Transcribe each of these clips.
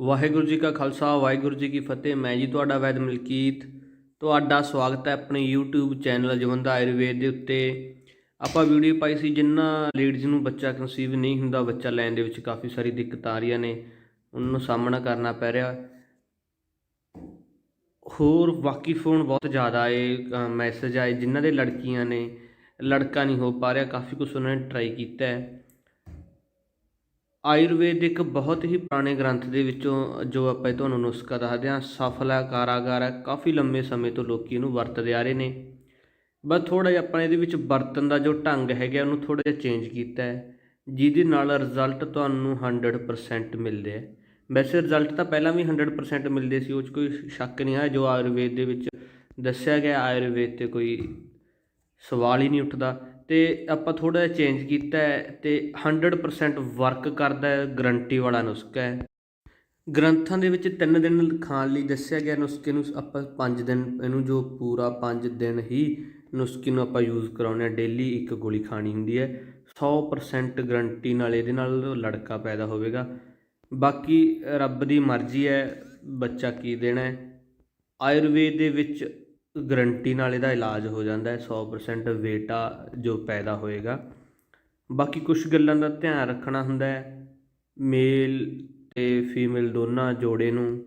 ਵਾਹਿਗੁਰੂ ਜੀ ਕਾ ਖਾਲਸਾ, ਵਾਹਿਗੁਰੂ ਜੀ ਕੀ ਫਤਿਹ। ਮੈਂ ਜੀ ਤੁਹਾਡਾ ਵੈਦ ਮਲਕੀਤ। ਤੁਹਾਡਾ ਸਵਾਗਤ ਹੈ ਆਪਣੇ YouTube ਚੈਨਲ ਜਵੰਦਾ ਆਯੁਰਵੇਦ ਦੇ ਉੱਤੇ। ਆਪਾਂ ਵੀਡੀਓ ਪਾਈ ਸੀ ਜਿਨ੍ਹਾਂ ਲੇਡੀਜ਼ ਨੂੰ ਬੱਚਾ ਕਨਸੀਵ ਨਹੀਂ ਹੁੰਦਾ, ਬੱਚਾ ਲੈਣ ਦੇ ਵਿੱਚ ਕਾਫੀ ਸਾਰੀ ਦਿੱਕਤਾਂ ਆ ਰਹੀਆਂ ਨੇ। ਉਹਨਾਂ ਨੂੰ ਸਾਹਮਣਾ ਕਰਨਾ ਪੈ ਰਿਹਾ। ਹੋਰ ਬਾਕੀ ਫੋਨ ਬਹੁਤ ਜ਼ਿਆਦਾ ਏ ਮੈਸੇਜ ਆਏ, ਜਿਨ੍ਹਾਂ ਦੇ ਲੜਕੀਆਂ ਨੇ। ਲੜਕਾ ਨਹੀਂ ਹੋ ਪਾ ਰਿਹਾ, ਕਾਫੀ ਕੁਝ ਉਹਨਾਂ ਨੇ ਟਰਾਈ ਕੀਤਾ ਹੈ। ਆਯੁਰਵੇਦ ਇੱਕ ਬਹੁਤ ਹੀ ਪੁਰਾਣੇ ਗ੍ਰੰਥ ਦੇ ਵਿੱਚੋਂ ਜੋ ਆਪਾਂ ਇਹ ਤੁਹਾਨੂੰ ਨੁਸਖਾ ਦੱਸਦੇ ਹਾਂ, ਸਫਲ ਹੈ, ਕਾਰਾਗਾਰ ਹੈ, ਕਾਫੀ ਲੰਮੇ ਸਮੇਂ ਤੋਂ ਲੋਕੀ ਇਹਨੂੰ ਵਰਤਦੇ ਆ ਰਹੇ ਨੇ। ਬਸ ਥੋੜਾ ਜਿਹਾ ਆਪਾਂ ਇਹਦੇ ਵਿੱਚ ਵਰਤਨ ਦਾ ਜੋ ਢੰਗ ਹੈਗਾ, ਉਹਨੂੰ ਥੋੜਾ ਜਿਹਾ ਚੇਂਜ ਕੀਤਾ ਹੈ, ਜਿਹਦੇ ਨਾਲ ਰਿਜ਼ਲਟ ਤੁਹਾਨੂੰ 100% ਮਿਲਦੇ ਆ ਵੈਸੇ ਰਿਜ਼ਲਟ ਤਾਂ ਪਹਿਲਾਂ ਵੀ 100% ਮਿਲਦੇ ਸੀ, ਉਹ 'ਚ ਕੋਈ ਸ਼ੱਕ ਨਹੀਂ ਹੈ ਜੋ ਆਯੁਰਵੇਦ ਦੇ ਵਿੱਚ ਦੱਸਿਆ ਗਿਆ, ਆਯੁਰਵੇਦ ਤੇ ਕੋਈ ਸਵਾਲ ਹੀ ਨਹੀਂ ਉੱਠਦਾ। ਤੇ ਆਪਾਂ ਥੋੜਾ ਜਿਹਾ ਚੇਂਜ ਕੀਤਾ ਹੈ ਤੇ 100% ਵਰਕ ਕਰਦਾ ਹੈ ਗਰੰਟੀ ਵਾਲਾ ਨੁਸਖਾ ਹੈ। ਗ੍ਰੰਥਾਂ ਦੇ ਵਿੱਚ 3 ਦਿਨ ਖਾਣ ਲਈ ਦੱਸਿਆ ਗਿਆ ਨੁਸਖੇ ਨੂੰ ਆਪਾਂ 5 ਦਿਨ, ਇਹਨੂੰ ਜੋ ਪੂਰਾ 5 ਦਿਨ ਹੀ ਨੁਸਖੇ ਨੂੰ ਆਪਾਂ ਯੂਜ਼ ਕਰਾਉਂਦੇ ਆ ਡੇਲੀ ਇੱਕ ਗੋਲੀ ਖਾਣੀ ਹੁੰਦੀ ਹੈ। 100% ਗਰੰਟੀ ਨਾਲ ਇਹਦੇ ਨਾਲ ਲੜਕਾ ਪੈਦਾ ਹੋਵੇਗਾ। ਬਾਕੀ ਰੱਬ ਦੀ ਮਰਜ਼ੀ ਹੈ, ਬੱਚਾ ਕੀ ਦੇਣਾ ਹੈ। ਆਯੁਰਵੇਦ ਦੇ ਵਿੱਚ ਗਰੰਟੀ ਨਾਲ ਇਹਦਾ ਇਲਾਜ ਹੋ ਜਾਂਦਾ ਹੈ 100% ਬੇਟਾ ਜੋ ਪੈਦਾ ਹੋਏਗਾ। ਬਾਕੀ ਕੁਝ ਗੱਲਾਂ ਦਾ ਧਿਆਨ ਰੱਖਣਾ ਹੁੰਦਾ ਹੈ ਮੇਲ ਤੇ ਫੀਮੇਲ ਦੋਨਾਂ ਜੋੜੇ ਨੂੰ।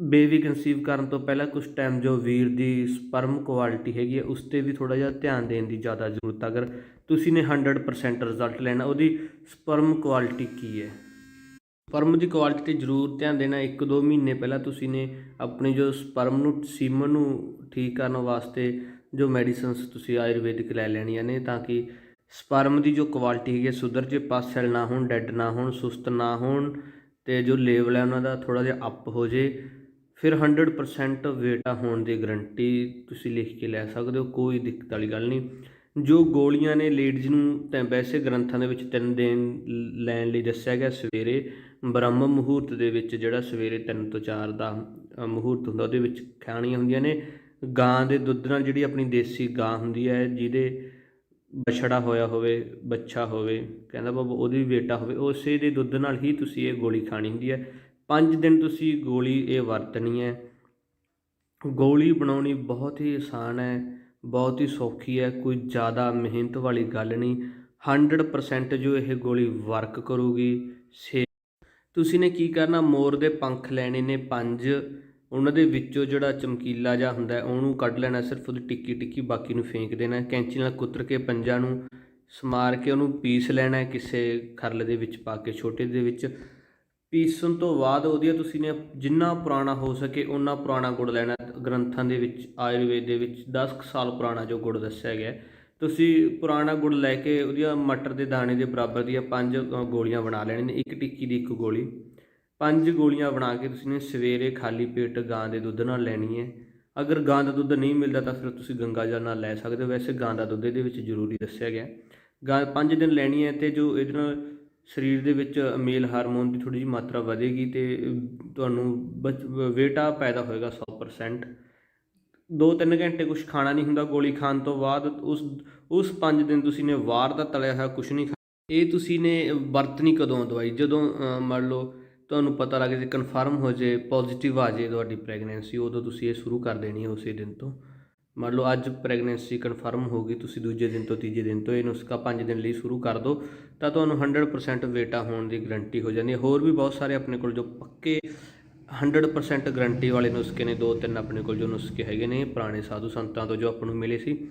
ਬੇਬੀ ਕਨਸੀਵ ਕਰਨ ਤੋਂ ਪਹਿਲਾਂ ਕੁਝ ਟਾਈਮ ਜੋ ਵੀਰ ਦੀ ਸਪਰਮ ਕੁਆਲਿਟੀ ਹੈਗੀ ਹੈ, ਉਸ ਤੇ ਵੀ ਥੋੜਾ ਜਿਹਾ ਧਿਆਨ ਦੇਣ ਦੀ ਜ਼ਿਆਦਾ ਜ਼ਰੂਰਤ ਹੈ। ਅਗਰ ਤੁਸੀਂ ਨੇ 100% ਰਿਜ਼ਲਟ ਲੈਣਾ, ਉਹਦੀ ਸਪਰਮ ਕੁਆਲਿਟੀ ਕੀ ਹੈ? ਸਪਰਮ ਦੀ ਕੁਆਲਿਟੀ ਤੇ ਜ਼ਰੂਰ ਧਿਆਨ ਦੇਣਾ 1-2 ਮਹੀਨੇ ਪਹਿਲਾਂ ਤੁਸੀਂ ਨੇ ਆਪਣੀ ਜੋ ਸਪਰਮ ਨੂੰ ਸੀਮਨ ਨੂੰ ਠੀਕ ਕਰਨ ਵਾਸਤੇ ਜੋ ਮੈਡੀਸਿਨਸ ਤੁਸੀਂ ਆਯੁਰਵੈਦਿਕ ਲੈ ਲੈਣੀਆਂ ਨੇ ਤਾਂ ਕਿ ਸਪਰਮ ਦੀ ਜੋ ਕੁਆਲਿਟੀ ਹੈਗੀ ਹੈ, ਸੁਧਰ ਜੇ ਪਾਸਲ ਨਾ ਹੋਣ, ਡੈਡ ਨਾ ਹੋਣ, ਸੁਸਤ ਨਾ ਹੋਣ ਤੇ ਜੋ ਲੈਵਲ ਹੈ ਉਹਨਾਂ ਦਾ ਥੋੜਾ ਜਿਹਾ ਅਪ ਹੋ ਜੇ, ਫਿਰ 100% ਵੇਟਾ ਹੋਣ ਦੀ ਗਰੰਟੀ ਤੁਸੀਂ ਲਿਖ ਕੇ ਲੈ ਸਕਦੇ ਹੋ, ਕੋਈ ਦਿੱਕਤ ਵਾਲੀ ਗੱਲ ਨਹੀਂ। ਜੋ ਗੋਲੀਆਂ ਨੇ ਲੇਡੀਜ਼ ਨੂੰ ਤਾਂ ਵੈਸੇ ਗ੍ਰੰਥਾਂ ਦੇ ਵਿੱਚ ਤਿੰਨ ਦਿਨ ਲੈਣ ਲਈ ਦੱਸਿਆ ਗਿਆ, ਸਵੇਰੇ ਬ੍ਰਹਮ ਮੁਹੂਰਤ ਦੇ ਵਿੱਚ ਜਿਹੜਾ ਸਵੇਰੇ 3 ਤੋਂ 4 ਦਾ ਮੁਹੂਰਤ ਹੁੰਦਾ ਉਹਦੇ ਵਿੱਚ ਖਾਣੀਆਂ ਹੁੰਦੀਆਂ ਨੇ। ਗਾਂ ਦੇ ਦੁੱਧ ਨਾਲ ਜਿਹੜੀ ਆਪਣੀ ਦੇਸੀ ਗਾਂ ਹੁੰਦੀ ਹੈ, ਜਿਹਦੇ ਬਛੜਾ ਹੋਇਆ ਹੋਵੇ ਬੱਚਾ ਹੋਵੇ, ਕਹਿੰਦਾ ਬਾਬਾ ਉਹਦੀ ਵੀ ਬੇਟਾ ਹੋਵੇ, ਉਸੇ ਦੇ ਦੁੱਧ ਨਾਲ ਹੀ ਤੁਸੀਂ ਇਹ ਗੋਲੀ ਖਾਣੀ ਹੁੰਦੀ ਹੈ। 5 ਦਿਨ ਤੁਸੀਂ ਗੋਲੀ ਇਹ ਵਰਤਣੀ ਹੈ। ਗੋਲੀ ਬਣਾਉਣੀ ਬਹੁਤ ਹੀ ਆਸਾਨ ਹੈ। ਬਹੁਤ ਹੀ ਸੌਖੀ ਹੈ, ਕੋਈ ਜ਼ਿਆਦਾ ਮਿਹਨਤ ਵਾਲੀ ਗੱਲ ਨਹੀਂ। 100% ਜੋ ਇਹ ਗੋਲੀ ਵਰਕ ਕਰੂਗੀ ਸੇ ਤੁਸੀਂ ਨੇ ਕੀ ਕਰਨਾ, ਮੋਰ ਦੇ ਪੰਖ ਲੈਣੇ ਨੇ ਪੰਜ, ਉਹਨਾਂ ਦੇ ਵਿੱਚੋਂ ਜਿਹੜਾ ਚਮਕੀਲਾ ਜਿਹਾ ਹੁੰਦਾ, ਉਹਨੂੰ ਕੱਢ ਲੈਣਾ, ਸਿਰਫ ਉਹਦੀ ਟਿੱਕੀ ਟਿੱਕੀ ਬਾਕੀ ਨੂੰ ਫੇਂਕ ਦੇਣਾ, ਕੈਂਚੀ ਨਾਲ ਕੁੱਤਰ ਕੇ ਪੰਜਾਂ ਨੂੰ ਸਮਾਰ ਕੇ ਉਹਨੂੰ ਪੀਸ ਲੈਣਾ, ਕਿਸੇ ਖਰਲ ਦੇ ਵਿੱਚ ਪਾ ਕੇ, ਛੋਟੇ ਦੇ ਵਿੱਚ। ਪੀਸਣ ਤੋਂ ਬਾਅਦ ਉਹਦੀਆਂ ਤੁਸੀਂ ਨੇ ਜਿੰਨਾ ਪੁਰਾਣਾ ਹੋ ਸਕੇ ਉਨਾ ਪੁਰਾਣਾ ਗੁੜ ਲੈਣਾ। ਗ੍ਰੰਥਾਂ ਦੇ ਵਿੱਚ, ਆਯੁਰਵੇਦ ਦੇ ਵਿੱਚ 10 ਕੁ ਸਾਲ ਪੁਰਾਣਾ ਜੋ ਗੁੜ ਦੱਸਿਆ ਗਿਆ। ਤੁਸੀਂ ਪੁਰਾਣਾ ਗੁੜ ਲੈ ਕੇ ਉਹਦੀਆਂ ਮਟਰ ਦੇ ਦਾਣੇ ਦੇ ਬਰਾਬਰ ਦੀਆਂ ਪੰਜ ਗੋਲੀਆਂ ਬਣਾ ਲੈਣੀਆਂ ਨੇ, ਇੱਕ ਟਿੱਕੀ ਦੀ ਇੱਕ ਗੋਲੀ। ਪੰਜ ਗੋਲੀਆਂ ਬਣਾ ਕੇ ਤੁਸੀਂ ਨੇ ਸਵੇਰੇ ਖਾਲੀ ਪੇਟ ਗਾਂ ਦੇ ਦੁੱਧ ਨਾਲ ਲੈਣੀ ਹੈ। ਅਗਰ ਗਾਂ ਦਾ ਦੁੱਧ ਨਹੀਂ ਮਿਲਦਾ ਤਾਂ ਫਿਰ ਤੁਸੀਂ ਗੰਗਾ ਜਲ ਨਾਲ ਲੈ ਸਕਦੇ ਹੋ। ਵੈਸੇ ਗਾਂ ਦਾ ਦੁੱਧ ਇਹਦੇ ਵਿੱਚ ਜ਼ਰੂਰੀ ਦੱਸਿਆ ਗਿਆ। ਗਾਂ 5 ਦਿਨ ਲੈਣੀ ਹੈ ਤੇ ਜੋ ਇਹਦੇ ਨਾਲ ਸਰੀਰ ਦੇ ਵਿੱਚ ਮੇਲ ਹਾਰਮੋਨ ਦੀ ਥੋੜੀ ਜਿਹੀ ਮਾਤਰਾ ਵਧੇਗੀ ਤੇ ਤੁਹਾਨੂੰ ਵੇਟਾ ਪੈਦਾ ਹੋਏਗਾ 100% 2-3 ਘੰਟੇ ਕੁਝ ਖਾਣਾ ਨਹੀਂ ਹੁੰਦਾ ਗੋਲੀ ਖਾਣ ਤੋਂ ਬਾਅਦ, ਉਸ ਉਸ 5 ਦਿਨ ਤੁਸੀਂ ਨੇ ਵਾਰ ਦਾ ਤਲਿਆ ਹੋਇਆ ਕੁਝ ਨਹੀਂ ਖਾ, ਇਹ ਤੁਸੀਂ ਨੇ ਵਰਤਣੀ ਕਦੋਂ ਦਵਾਈ। ਜਦੋਂ ਮੰਨ ਲਓ ਤੁਹਾਨੂੰ ਪਤਾ ਲੱਗ ਜੇ ਕਨਫਰਮ ਹੋ ਜੇ ਪੋਜ਼ਿਟਿਵ ਆ ਜੇ ਤੁਹਾਡੀ ਪ੍ਰੈਗਨੈਂਸੀ ਉਦੋਂ ਤੁਸੀਂ ਇਹ ਸ਼ੁਰੂ ਕਰ ਦੇਣੀ ਹੈ ਉਸੇ ਦਿਨ ਤੋਂ। ਮੰਨ ਲਓ ਅੱਜ ਪ੍ਰੈਗਨੈਂਸੀ ਕਨਫਰਮ ਹੋ ਗਈ, ਤੁਸੀਂ ਦੂਜੇ ਦਿਨ ਤੋਂ ਤੀਜੇ ਦਿਨ ਤੋਂ ਇਹ ਨੁਸਖਾ 5 ਦਿਨ ਲਈ ਸ਼ੁਰੂ ਕਰ ਦਿਓ, ਤਾਂ ਤੁਹਾਨੂੰ 100% ਵੇਟਾ ਹੋਣ ਦੀ ਗਰੰਟੀ ਹੋ ਜਾਂਦੀ ਹੈ। ਹੋਰ ਵੀ ਬਹੁਤ ਸਾਰੇ ਆਪਣੇ ਕੋਲ ਜੋ ਪੱਕੇ 100% ਗਰੰਟੀ ਵਾਲੇ ਨੁਸਖੇ ਨੇ, ਦੋ ਤਿੰਨ ਆਪਣੇ ਕੋਲ ਜੋ ਨੁਸਖੇ ਹੈਗੇ ਨੇ, ਪੁਰਾਣੇ ਸਾਧੂ ਸੰਤਾਂ ਤੋਂ ਜੋ ਆਪਾਂ ਨੂੰ ਮਿਲੇ ਸੀ।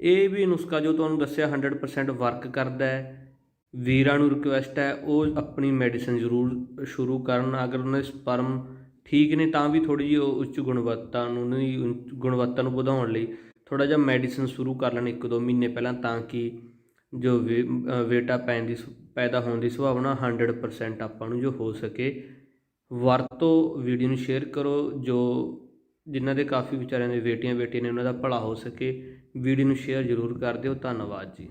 ਇਹ ਵੀ ਨੁਸਖਾ ਜੋ ਤੁਹਾਨੂੰ ਦੱਸਿਆ 100% ਵਰਕ ਕਰਦਾ ਹੈ, ਵੀਰਾਂ ਨੂੰ ਰਿਕੁਐਸਟ ਹੈ, ਉਹ ਆਪਣੀ ਮੈਡੀਸਨ ਜ਼ਰੂਰ ਸ਼ੁਰੂ ਕਰਨ, ਅਗਰ ਉਹਨਾਂ ਦੇ ਸਪਰਮ ਠੀਕ ਨੇ ਤਾਂ ਵੀ ਥੋੜੀ ਜਿਹੀ ਉਹ ਉੱਚ ਗੁਣਵੱਤਾ ਨੂੰ ਨਹੀਂ ਉੱਚ ਗੁਣਵੱਤਾ ਨੂੰ ਵਧਾਉਣ ਲਈ ਥੋੜਾ ਜਿਹਾ ਮੈਡੀਸਨ ਸ਼ੁਰੂ ਕਰ ਲੈਣ ਇੱਕ ਦੋ ਮਹੀਨੇ ਪਹਿਲਾਂ ਤਾਂ ਕਿ ਜੋ ਵੇ- ਅ, ਵੇਟਾ ਪੈਣ ਦੀ ਸ- ਪੈਦਾ ਹੋਣ ਦੀ ਸੰਭਾਵਨਾ 100% ਆਪਾਂ ਨੂੰ ਜੋ ਹੋ ਸਕੇ। ਵਰਤੋ ਵੀਡੀਓ ਨੂੰ ਸ਼ੇਅਰ ਕਰੋ ਜੋ ਜਿਨ੍ਹਾਂ ਦੇ ਕਾਫੀ ਵਿਚਾਰਿਆਂ ਦੇ ਬੇਟੀਆਂ ਬੇਟੀਆਂ ਨੇ ਉਹਨਾਂ ਦਾ ਭਲਾ ਹੋ ਸਕੇ। ਵੀਡੀਓ ਨੂੰ ਸ਼ੇਅਰ ਜ਼ਰੂਰ ਕਰ ਦਿਓ। ਧੰਨਵਾਦ ਜੀ।